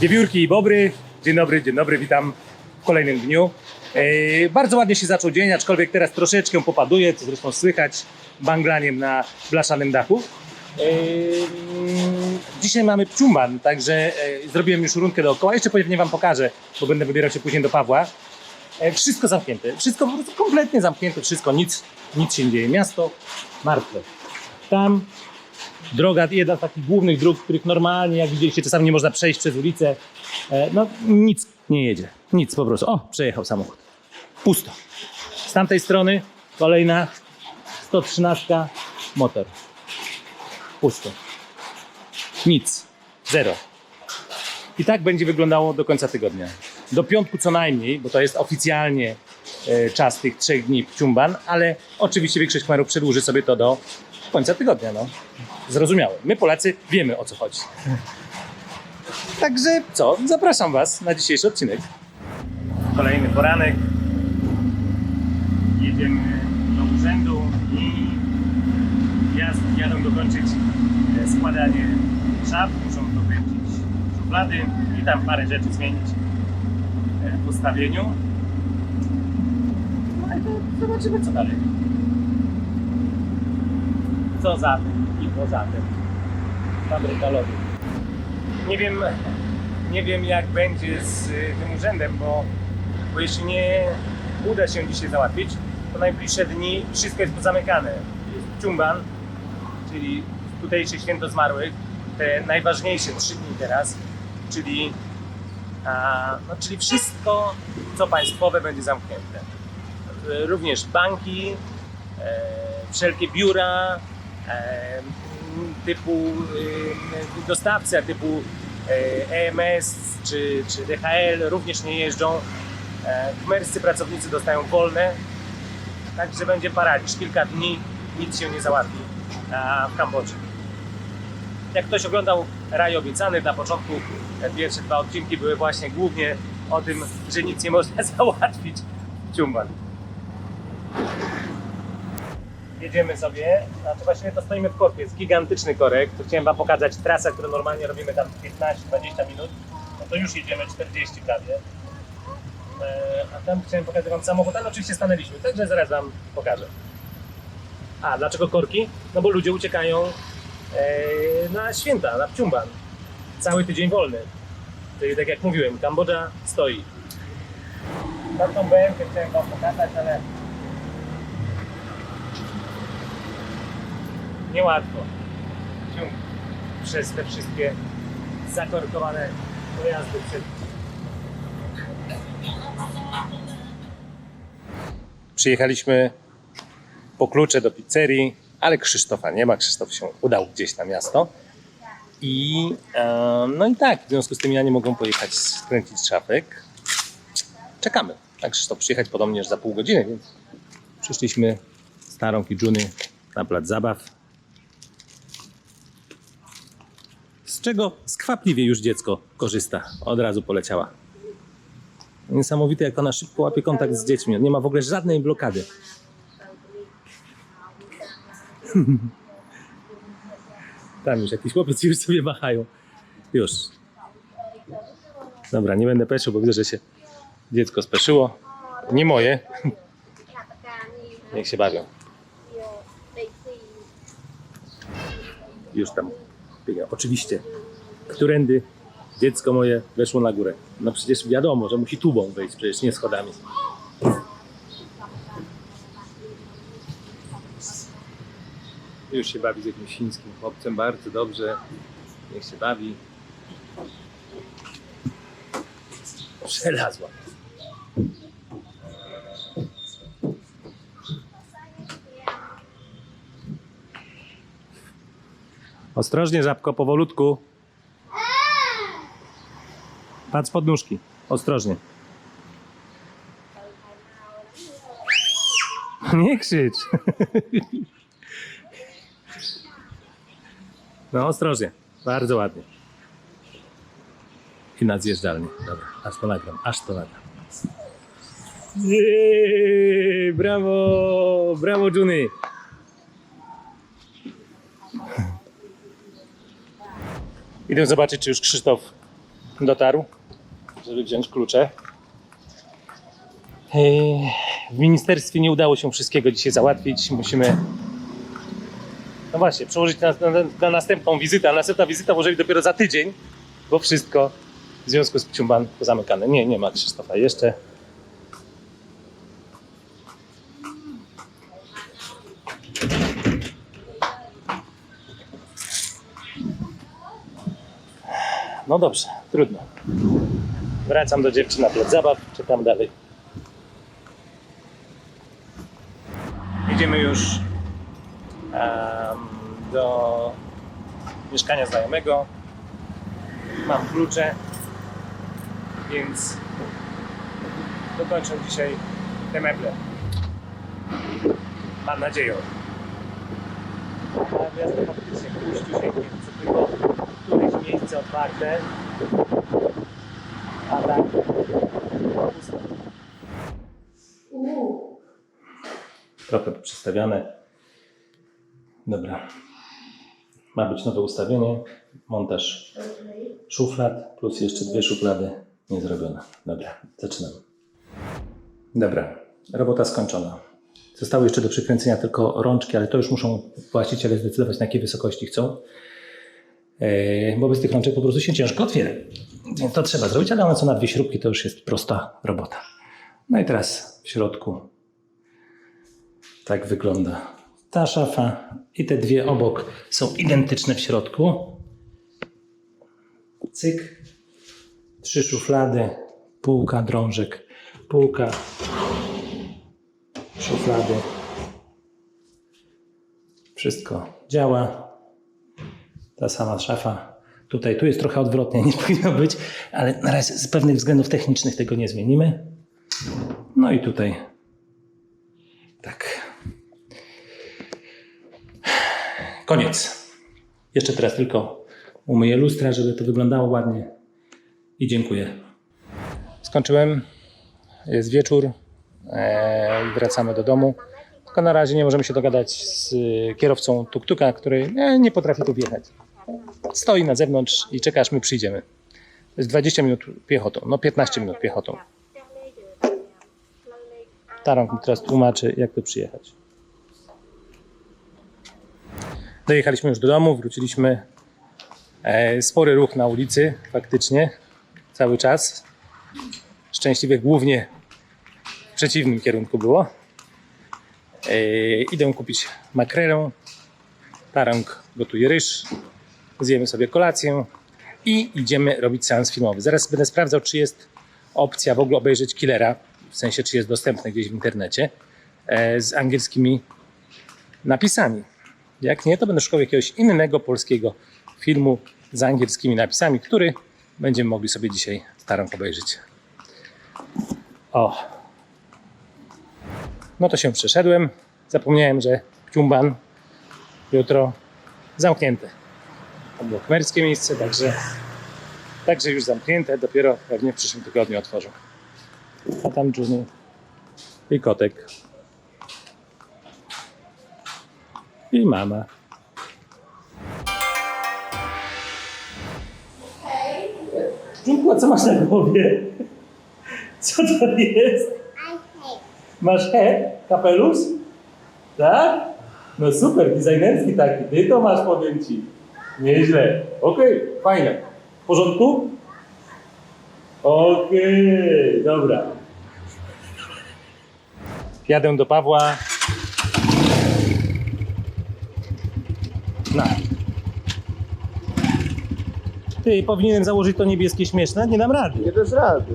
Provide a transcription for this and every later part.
Wiewiórki i bobry. Dzień dobry, dzień dobry, witam w kolejnym dniu. E, bardzo ładnie się zaczął dzień, aczkolwiek teraz troszeczkę popaduje, co zresztą słychać banglaniem na blaszanym dachu. E, dzisiaj mamy pciumban, także e, zrobiłem już rundkę dookoła. Jeszcze pewnie wam pokażę, bo będę wybierał się później do Pawła. Wszystko zamknięte, wszystko po prostu kompletnie zamknięte, wszystko, nic, nic się nie dzieje. Miasto martwe. Tam droga, jedna z takich głównych dróg, których normalnie, jak widzieliście, czasami nie można przejść przez ulicę. E, No nic nie jedzie. Nic po prostu. O, przejechał samochód. Pusto. Z tamtej strony kolejna 113 motor. Pusto. Nic. Zero. I tak będzie wyglądało do końca tygodnia. Do piątku co najmniej, bo to jest oficjalnie e, czas tych trzech dni Ciumban, ale oczywiście większość kmerów przedłuży sobie to do końca tygodnia. No. Zrozumiałe. My Polacy wiemy o co chodzi. Także co? Zapraszam Was na dzisiejszy odcinek. Kolejny poranek. Jedziemy do urzędu i jazd, jadą dokończyć e, składanie szaf. Muszą dokręcić szuflady i tam parę rzeczy zmienić e, w ustawieniu. No i to zobaczymy co dalej. Co za tym i poza tym. Fabryka lodów. Nie wiem, nie wiem jak będzie z y, tym urzędem, bo, bo jeśli nie uda się dzisiaj załatwić, to najbliższe dni wszystko jest pozamykane. Jest Ciumban, czyli tutejsze święto zmarłych, te najważniejsze trzy dni teraz, czyli, a, no, czyli wszystko, co państwowe będzie zamknięte. Również banki, e, wszelkie biura, typu e, dostawcy, typu e, EMS czy, czy DHL również nie jeżdżą. E, Kmerscy pracownicy dostają wolne, także będzie paraliż. Kilka dni nic się nie załatwi w Kambodży. Jak ktoś oglądał Raj Obiecany, na początku pierwsze dwa odcinki były właśnie głównie o tym, że nic nie można załatwić w Ciumban jedziemy sobie, znaczy właściwie to stoimy w korku, jest gigantyczny korek, chciałem wam pokazać trasę, którą normalnie robimy tam 15-20 minut, no to już jedziemy 40 prawie. E, a tam chciałem pokazać wam samochód, ale oczywiście stanęliśmy, także zaraz wam pokażę. A, dlaczego korki? No bo ludzie uciekają e, na święta, na Pciumban. Cały tydzień wolny. Czyli tak jak mówiłem, Kambodża stoi. Tamtą BM chciałem wam pokazać, ale niełatwo ciąg przez te wszystkie zakorkowane pojazdy przed Przyjechaliśmy po klucze do pizzerii, ale Krzysztofa nie ma. Krzysztof się udał gdzieś na miasto. I e, no i tak, w związku z tym ja nie mogą pojechać skręcić szafek. Czekamy. Tak Krzysztof przyjechać podobnież za pół godziny, więc przyszliśmy starą Kijuny na plac zabaw. Czego skwapliwie już dziecko korzysta. Od razu poleciała. Niesamowite, jak ona szybko łapie kontakt z dziećmi. Nie ma w ogóle żadnej blokady. Tam już jakiś chłopiec już sobie machają. Już. Dobra, nie będę peszył, bo widzę, że się dziecko speszyło. Nie moje. Niech się bawią. Już tam biega. Oczywiście. Którędy dziecko moje weszło na górę? No przecież wiadomo, że musi tubą wejść, przecież nie schodami. Już się bawi z jakimś chińskim chłopcem, bardzo dobrze. Niech się bawi. Przelazła. Ostrożnie, żabko, powolutku. Patrz pod nóżki. Ostrożnie. Nie krzycz. No, ostrożnie. Bardzo ładnie. I na zjeżdżalnię. Dobra, aż to nagram, aż to nagram. Brawo, brawo Juny. Idę zobaczyć, czy już Krzysztof dotarł, żeby wziąć klucze. Ej, W ministerstwie nie udało się wszystkiego dzisiaj załatwić. Musimy. No właśnie, przełożyć na, na, na następną wizytę. A następna wizyta może być dopiero za tydzień, bo wszystko w związku z Pciumban pozamykane. Nie, nie ma Krzysztofa jeszcze. No dobrze, trudno. Wracam do dziewczyn na plac zabaw, czekam dalej. Idziemy już em, do mieszkania znajomego. Mam klucze, więc dokończę dzisiaj te meble. Mam nadzieję. A miasto faktycznie puściu się, co tylko któreś miejsce otwarte. A pusto. Trochę przestawiane. Dobra. Ma być nowe ustawienie. Montaż szuflad plus jeszcze dwie szuflady niezrobione. Dobra, zaczynam. Dobra, robota skończona. Zostały jeszcze do przykręcenia tylko rączki, ale to już muszą właściciele zdecydować na jakiej wysokości chcą. Bo bez tych rączek po prostu się ciężko otwiera. To trzeba zrobić, ale one są na dwie śrubki, to już jest prosta robota. No i teraz w środku tak wygląda ta szafa i te dwie obok są identyczne w środku. Cyk. Trzy szuflady, półka drążek, półka, szuflady. Wszystko działa. Ta sama szafa. Tutaj, tu jest trochę odwrotnie, nie powinno być, ale na razie z pewnych względów technicznych tego nie zmienimy. No i tutaj tak. Koniec. Jeszcze teraz tylko umyję lustra, żeby to wyglądało ładnie. I dziękuję. Skończyłem. Jest wieczór. Eee, wracamy do domu. Tylko na razie nie możemy się dogadać z y, kierowcą tuk-tuka, który e, nie potrafi tu wjechać. Stoi na zewnątrz i czeka, aż my przyjdziemy. To jest 20 minut piechotą. No 15 minut piechotą. Tarąg mi teraz tłumaczy, jak tu przyjechać. Dojechaliśmy już do domu, wróciliśmy. E, spory ruch na ulicy, faktycznie, cały czas. Szczęśliwie głównie w przeciwnym kierunku było. E, idę kupić makrelę. Tarąg gotuje ryż. Zjemy sobie kolację i idziemy robić seans filmowy. Zaraz będę sprawdzał, czy jest opcja w ogóle obejrzeć Killera, w sensie, czy jest dostępny gdzieś w internecie, e, z angielskimi napisami. Jak nie, to będę szukał jakiegoś innego polskiego filmu z angielskimi napisami, który będziemy mogli sobie dzisiaj starą obejrzeć. O. No to się przeszedłem. Zapomniałem, że Ciumban jutro zamknięte. To było kmerskie miejsce, także, także już zamknięte. Dopiero pewnie w przyszłym tygodniu otworzą. A tam Junior i kotek. I mama. Dziękuję, co masz na głowie? Co to jest? Masz he? Kapelusz? Tak? No super, designerski taki. Ty to masz, powiem ci. Nieźle. Okej, fajne. W porządku? Okej, dobra. Jadę do Pawła. Na. Ty, powinienem założyć to niebieskie śmieszne? Nie dam rady. Nie dasz rady.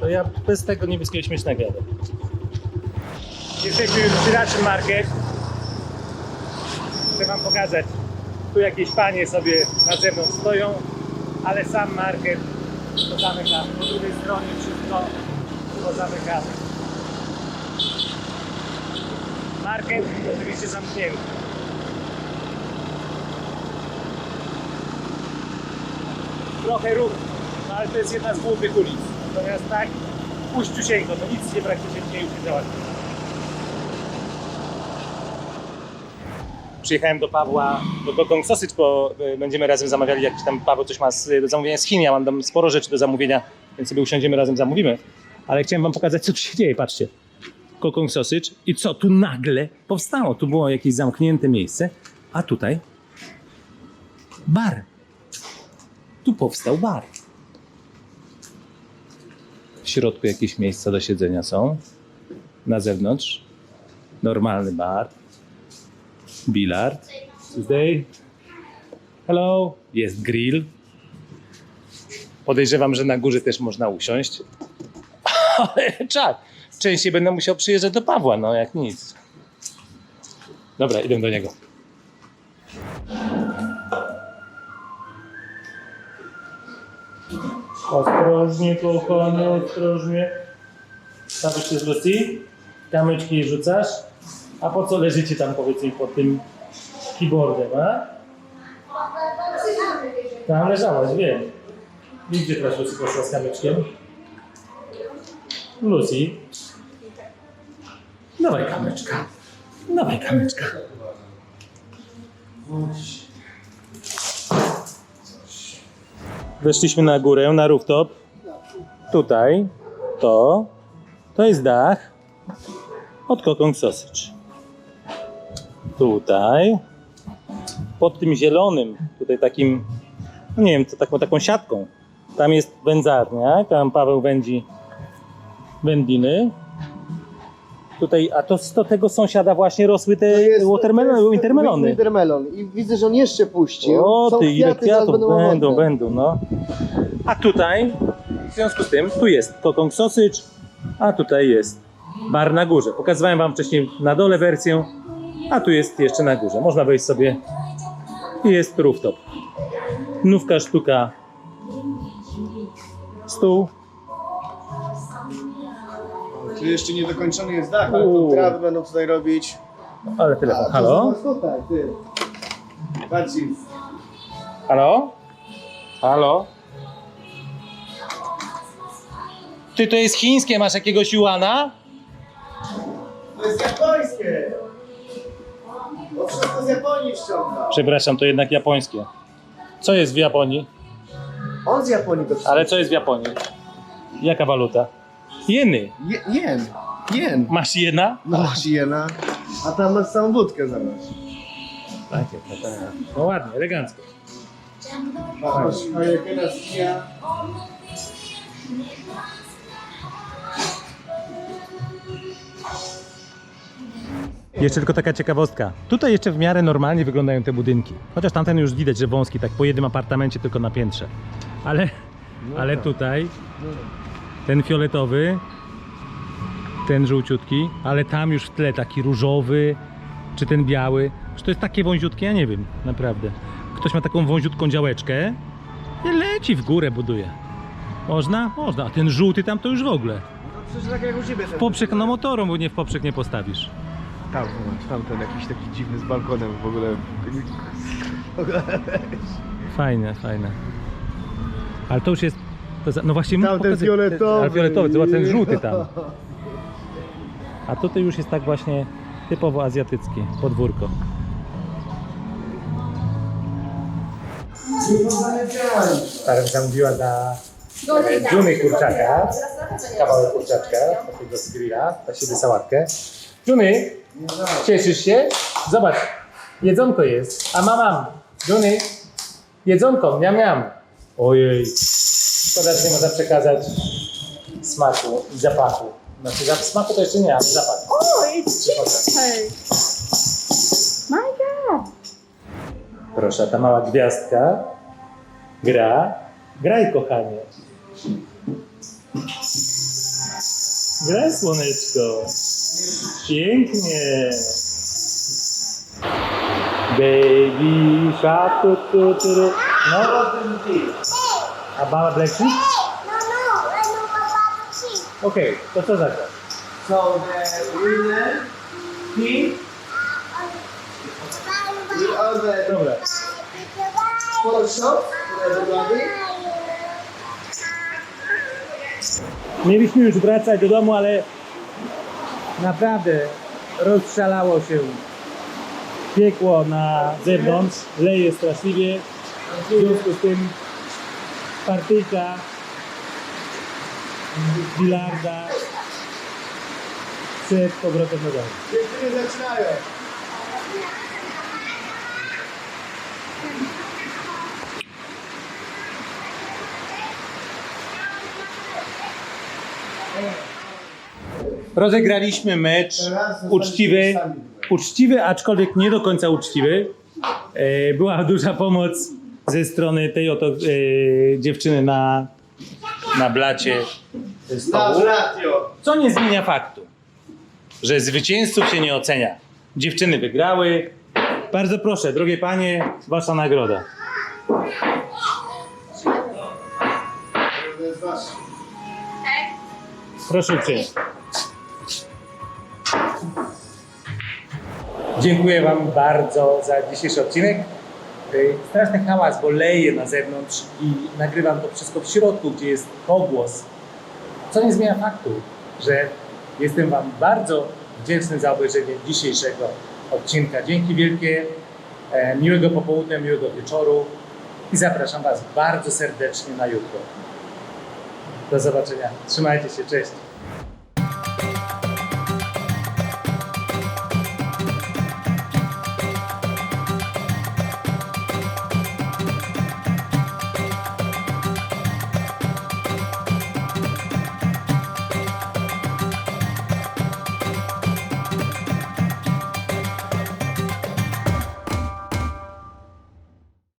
To ja bez tego niebieskiego śmiesznego jadę. Jesteśmy już przy naszym market. Chcę wam pokazać. Tu jakieś panie sobie na zewnątrz stoją, ale sam market to zamykamy. Po drugiej stronie wszystko to zamykamy. Market oczywiście zamknięty. Trochę ruchu, no ale to jest jedna z głównych ulic. Natomiast tak, puściusieńko, to nic się praktycznie nie załatwi. Przyjechałem do Pawła, do Kokong Sausage, bo y, będziemy razem zamawiali jakiś tam, Paweł coś ma z, do zamówienia z Chin, ja mam tam sporo rzeczy do zamówienia, więc sobie usiądziemy razem, zamówimy. Ale chciałem wam pokazać, co tu się dzieje, patrzcie. Kokong Sausage i co tu nagle powstało? Tu było jakieś zamknięte miejsce, a tutaj bar. Tu powstał bar. W środku jakieś miejsca do siedzenia są. Na zewnątrz normalny bar. Bilard. Tuesday. Hello. Jest grill. Podejrzewam, że na górze też można usiąść. Ale czak. Częściej będę musiał przyjeżdżać do Pawła, no jak nic. Dobra, idę do niego. Ostrożnie, kochany, ostrożnie. Stawisz się z Lucy, kamyczki rzucasz. A po co leżycie tam, powiedz mi, pod tym keyboardem, a? Tam leżałaś, wiem. I gdzie teraz Lucy poszła z kamyczkiem? Lucy. Dawaj kamyczka. Dawaj kamyczka. Weszliśmy na górę, na rooftop. Tutaj, to, to jest dach od Kokong Sausage. Tutaj, pod tym zielonym, tutaj takim, no nie wiem, to taką, taką siatką. Tam jest wędzarnia, tam Paweł wędzi wędliny. Tutaj, a to z to tego sąsiada właśnie rosły te watermelony, wintermelony. Wintermelon. I widzę, że on jeszcze puścił. O Są ty, ile kwiaty, zaraz kwiatów będą, owocne. będą, no. A tutaj, w związku z tym, tu jest Kokong Sausage, a tutaj jest bar na górze. Pokazywałem wam wcześniej na dole wersję, a tu jest jeszcze na górze. Można wejść sobie i jest rooftop. Nówka sztuka, stół. Czy jeszcze niedokończony jest dach, ale Uuu. tu trawy będą tutaj robić. Ale telefon. A, to Halo? ty. Patrzcie. Halo? Halo? Ty to jest chińskie, masz jakiegoś Juana? To jest japońskie. Bo wszystko z Japonii ściąga. Przepraszam, to jednak japońskie. Co jest w Japonii? On z Japonii to Ale co jest w Japonii? Jaka waluta? Jeny. Je, jen. Jen. Masz jena? No masz jena. A tam masz całą wódkę zamiast. No ładnie, elegancko. Masz Hayekena Skia. Jeszcze tylko taka ciekawostka. Tutaj jeszcze w miarę normalnie wyglądają te budynki. Chociaż tamten już widać, że wąski, tak po jednym apartamencie tylko na piętrze. Ale, ale tutaj ten fioletowy, ten żółciutki, ale tam już w tle taki różowy, czy ten biały. Czy to jest takie wąziutkie? Ja nie wiem, naprawdę. Ktoś ma taką wąziutką działeczkę i leci w górę, buduje. Można? Można. A ten żółty tam to już w ogóle. No przecież tak jak u ciebie. W poprzek no motorą, bo nie w poprzek nie postawisz. Tam, zobacz, tamten jakiś taki dziwny z balkonem w ogóle. Fajne, fajne. Ale to już jest. To za, no właśnie mógł Tamten pokazać- fioletowy. Ale fioletowy, zobacz ten żółty tam. A tutaj już jest tak właśnie typowo azjatyckie podwórko. Stara zamówiła dla e, Juny kurczaka, kawałek kurczaczka, takiego z grilla, dla siebie sałatkę. Juny, cieszysz się? Zobacz, jedzonko jest, a mam, mam. Juny, jedzonko, miam, miam. Ojej, szkoda, że nie można przekazać smaku i zapachu. Znaczy zap- smaku to jeszcze nie, ale zapach. Oh, it's cheesecake. My God. Proszę, ta mała gwiazdka gra. Graj, kochanie. Graj, słoneczko. Pięknie. Baby shark, tu, tu, tu, tu. No. A mama Black Sheep? No, no. Okej, to co zagra? So the winner, he, will all the Dobra. shots for everybody. Mieliśmy już wracać do domu, ale naprawdę rozszalało się. piekło na zewnątrz, leje straszliwie. W związku z tym partyjka bilarda przed powrotem do domu. Dziewczyny zaczynają. Rozegraliśmy mecz uczciwy, uczciwy, aczkolwiek nie do końca uczciwy. E, Była duża pomoc ze strony tej oto e, dziewczyny na, na blacie stołu. Co nie zmienia faktu, że zwycięzców się nie ocenia. Dziewczyny wygrały. Bardzo proszę, drogie panie, wasza nagroda. Proszę uprzejmie. Dziękuję Wam bardzo za dzisiejszy odcinek. Straszny hałas, bo leje na zewnątrz i nagrywam to wszystko w środku, gdzie jest pogłos. Co nie zmienia faktu, że jestem Wam bardzo wdzięczny za obejrzenie dzisiejszego odcinka. Dzięki wielkie, e, miłego popołudnia, miłego wieczoru i zapraszam Was bardzo serdecznie na jutro. Do zobaczenia. Trzymajcie się, cześć.